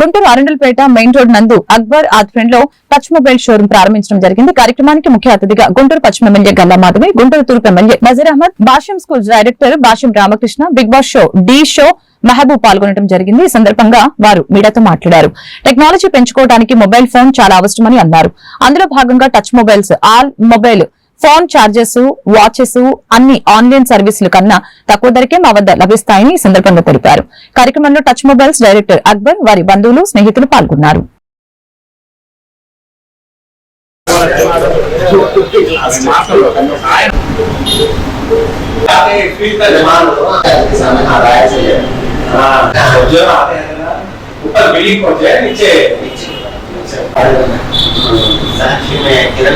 Guntur Arundelpet main road నందు అక్బర్ ఆధ్వర్యంలో touch mobile showroom ప్రారంభించడం జరిగింది. కార్యక్రమానికి ముఖ్య అతిథిగా గుంటూరు పశ్చిమ ఎమ్మెల్యే గల్లా మాధవి గుంటూరు తూర్పు MLA Bajeer Ahmed Bhashyam school director Bhashyam Ramakrishna Bigg Boss show D show Mahabub పాల్గొనడం జరిగింది. ఈ సందర్భంగా వారు మీడియాతో మాట్లాడారు. టెక్నాలజీ పెంచుకోవడానికి మొబైల్ ఫోన్ చాలా అవసరమని అన్నారు. అందులో భాగంగా Touch Mobiles all mobile phone charges watches అన్ని ఆన్లైన్ సర్వీసుల కన్నా తక్కువ ధరకే మా వద్ద లభిస్తాయని ఈ సందర్భంగా తెలిపారు కార్యక్రమంలో టచ్ మొబైల్స్ డైరెక్టర్ అక్బర్ వారి బంధువులు స్నేహితులు పాల్గొన్నారు ऊपर बिल्डिंग पहुंच जाए नीचे साक्षी में किरण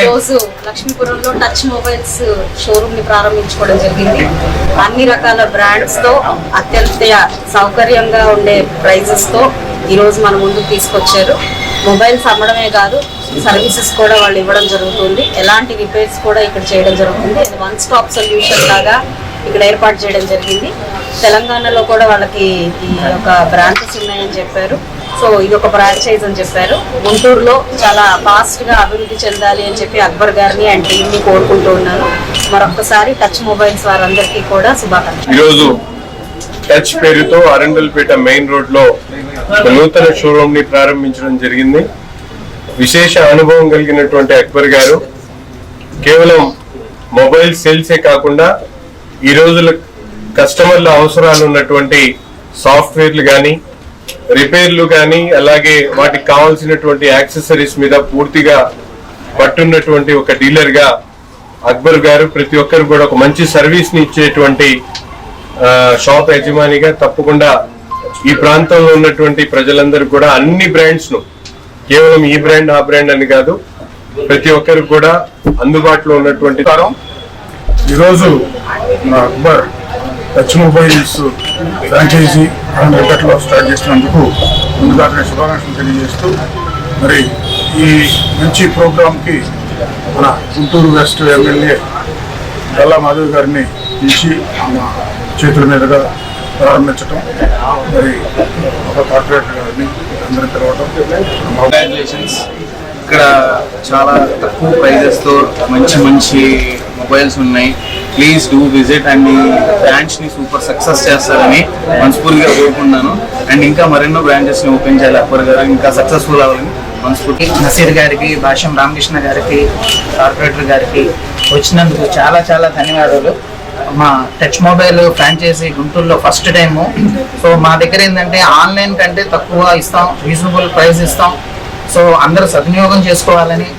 ఈరోజు లక్ష్మీపురంలో టచ్ మొబైల్స్ షోరూమ్ని ప్రారంభించుకోవడం జరిగింది. అన్ని రకాల బ్రాండ్స్తో అత్యంత సౌకర్యంగా ఉండే ప్రైజెస్తో ఈరోజు మన ముందు తీసుకొచ్చారు. మొబైల్స్ అమ్మడమే కాదు సర్వీసెస్ కూడా వాళ్ళు ఇవ్వడం జరుగుతుంది. ఎలాంటి రిపేర్స్ కూడా ఇక్కడ చేయడం జరుగుతుంది. వన్ స్టాప్ సొల్యూషన్ లాగా ఇక్కడ ఏర్పాటు చేయడం జరిగింది. తెలంగాణలో కూడా వాళ్ళకి ఈ యొక్క బ్రాంచెస్ ఉన్నాయని చెప్పారు. సో ఇది ఒక ఫ్రాంచైజ్ అని చెప్పారు. గుంటూరులో చాలా ఫాస్ట్గా అభివృద్ధి చెందాలి అని చెప్పి అక్బర్ గారిని అండ్ టీమ్ని కోరుకుంటూ ఉన్నాను. మరొకసారి టచ్ మొబైల్స్ వారందరికీ కూడా శుభాకాంక్షలు. ఈరోజు టచ్ పేరుతో అరండల్పేట మెయిన్ రోడ్లో నూతన షోరూమ్ని ప్రారంభించడం జరిగింది. విశేష అనుభవం కలిగినటువంటి అక్బర్ గారు. కేవలం మొబైల్ సేల్సే కాకుండా ఈ రోజుల కస్టమర్ల అవసరాలు ఉన్నటువంటి సాఫ్ట్వేర్లు కానీ రిపేర్లు కానీ అలాగే వాటికి కావాల్సినటువంటి యాక్సెసరీస్ మీద పూర్తిగా పట్టున్నటువంటి ఒక డీలర్గా అక్బర్ గారు ప్రతి ఒక్కరు కూడా ఒక మంచి సర్వీస్ని ఇచ్చేటువంటి షాప్ యజమానిగా తప్పకుండా ఈ ప్రాంతంలో ఉన్నటువంటి ప్రజలందరూ కూడా అన్ని బ్రాండ్స్ను కేవలం ఈ బ్రాండ్ ఆ బ్రాండ్ అని కాదు ప్రతి ఒక్కరికి కూడా అందుబాటులో ఉన్నటువంటి ఈరోజు మన అక్బర్ టచ్ మొబైల్స్ ఫ్రాంచైజీ లో స్టార్ట్ చేసినందుకు ముందుగా అతని శుభాకాంక్షలు తెలియజేస్తూ మరి ఈ మంచి ప్రోగ్రాంకి మన గుంటూరు వెస్ట్ ఎమ్మెల్యే గల్లా మాధవ్ గారిని పిలిచి మా చేతుల మీదుగా ప్రారంభించటం మరి ఒక కార్పొరేటర్ గారిని అందరిని పిలవటం. కంగ్రాచులేషన్స్ ఇక్కడ చాలా తక్కువ ప్రైజెస్తో మంచి మంచి మొబైల్స్ ఉన్నాయి. ప్లీజ్ డూ విజిట్ అండ్ ఈ బ్రాంచ్ని సూపర్ సక్సెస్ చేస్తారని మనస్ఫూర్తిగా కోరుకున్నాను అండ్ ఇంకా మరెన్నో బ్రాంచెస్ని ఓపెన్ చేయాలి అక్బర్ గారు. ఇంకా సక్సెస్ఫుల్ అవ్వాలని మనస్ఫూర్తి నసీర్ గారికి భాష్యం రామకృష్ణ గారికి కార్పొరేటర్ గారికి వచ్చినందుకు చాలా చాలా ధన్యవాదాలు. మా టచ్ మొబైల్ ఫ్రాంచైజీ గుంటూరులో ఫస్ట్ టైము. సో మా దగ్గర ఏంటంటే ఆన్లైన్ కంటే తక్కువ ఇస్తాం రీజనబుల్ ప్రైస్ ఇస్తాం. సో అందరూ సద్వినియోగం చేసుకోవాలని